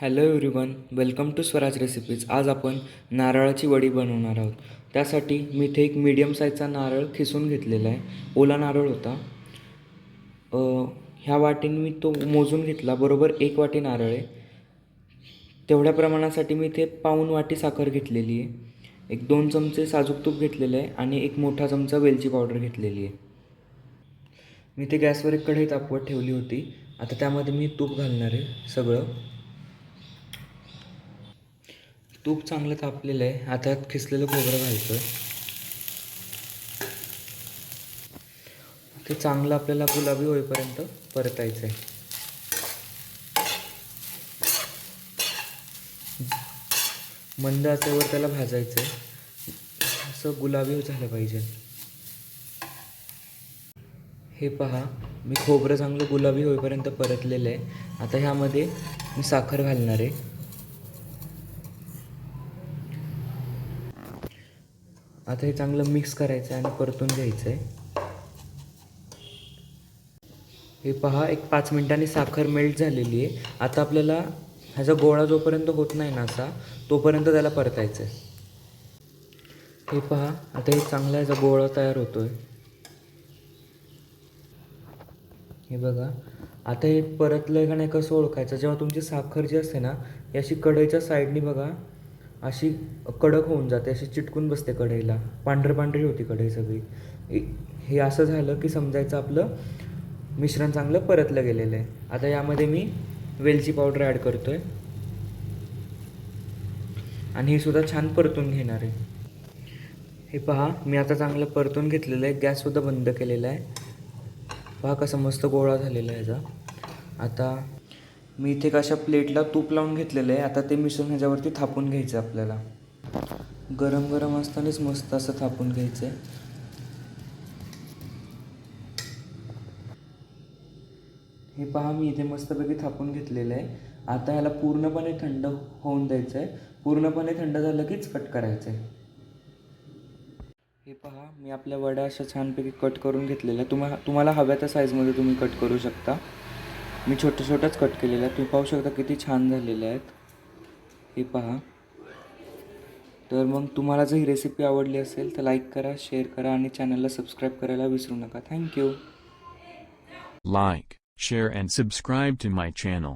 Hello everyone welcome to Swaraj recipes आज आपण नारळाची वडी बनवणार आहोत. त्यासाठी मी इथे एक मीडियम साईजचा नारळ खिसून घेतलेला आहे. ओला नारळ होता. ह्या वाटीने मी तो मोजून घेतला. बरोबर एक वाटी नारळ आहे. तेवढ्या प्रमाणासाठी मी इथे पाऊण वाटी साखर घेतलेली आहे. एक दोन चमचे साजूक तूप घेतलेलं आहे आणि एक मोठा चमचा वेलची पावडर घेतलेली आहे. मी ते गॅसवर एक कढई तापवत ठेवली होती. आता त्यामध्ये मी तूप घालणार आहे सगळं. तूप चांगलं तापलेलं आहे. आता खिसलेलं खोबरं घालतं ते चांगलं आपल्याला गुलाबी होईपर्यंत परतायचं आहे. मंद आचेवर त्याला भाजायचं आहे असं गुलाबी झालं पाहिजे. हे पहा मी खोबरं चांगलं गुलाबी होईपर्यंत परतलेलं आहे. आता ह्यामध्ये मी साखर घालणार आहे. आता हे चांगलं मिक्स करायचं आहे आणि परतून घ्यायचं आहे हे पहा एक पाच मिनिटांनी साखर मेल्ट झालेली आहे. आता आपल्याला ह्याचा गोळा जोपर्यंत होत नाही ना असा तोपर्यंत त्याला परतायचं आहे हे पहा आता हे चांगला ह्याचा गोळा तयार होतो आहे हे बघा आता हे परतलं आहे का नाही कसं ओळखायचं? जेव्हा तुमची साखर जी असते ना याची अशी कढईच्या साईडनी बघा अशी कडक होऊन जाते अशी चिटकून बसते कढईला. पांढरी पांढरी होती कढई सगळी. हे- असं झालं की समजायचं आपलं मिश्रण चांगलं परतलं गेलेलं आहे. आता यामध्ये मी वेलची पावडर ॲड करतो आहे आणि हे सुद्धा छान परतून घेणार आहे. हे पहा मी आता चांगलं परतून घेतलेलं आहे. गॅससुद्धा बंद केलेला आहे. पहा कसं मस्त गोळा झालेला आहे याचा. आता मी इथे कशा प्लेटला तूप लावून घेतलेलं आहे. आता ते मिश्रण ह्याच्यावरती थापून घ्यायचं आहे आपल्याला. गरम गरम असतानाच मस्त असं थापून घ्यायचं आहे. हे पहा मी इथे मस्तपैकी थापून घेतलेलं आहे. आता ह्याला पूर्णपणे थंड होऊन द्यायचं आहे. पूर्णपणे थंड झालं कीच कट करायचं आहे. हे पहा मी आपल्या वड्या अशा छानपैकी कट करून घेतलेल्या तुम्हाला तुम्हाला हव्या त्या साईजमध्ये तुम्ही कट करू शकता. मी छोट्या छोट्याच कट केलेल्या आहेत तुम्ही पाहू शकता किती छान झालेल्या आहेत. हे पहा. तर मग तुम्हाला जर ही रेसिपी आवडली असेल तर लाईक करा शेअर करा आणि चॅनलला सबस्क्राईब करायला विसरू नका. Thank you like share and subscribe to my channel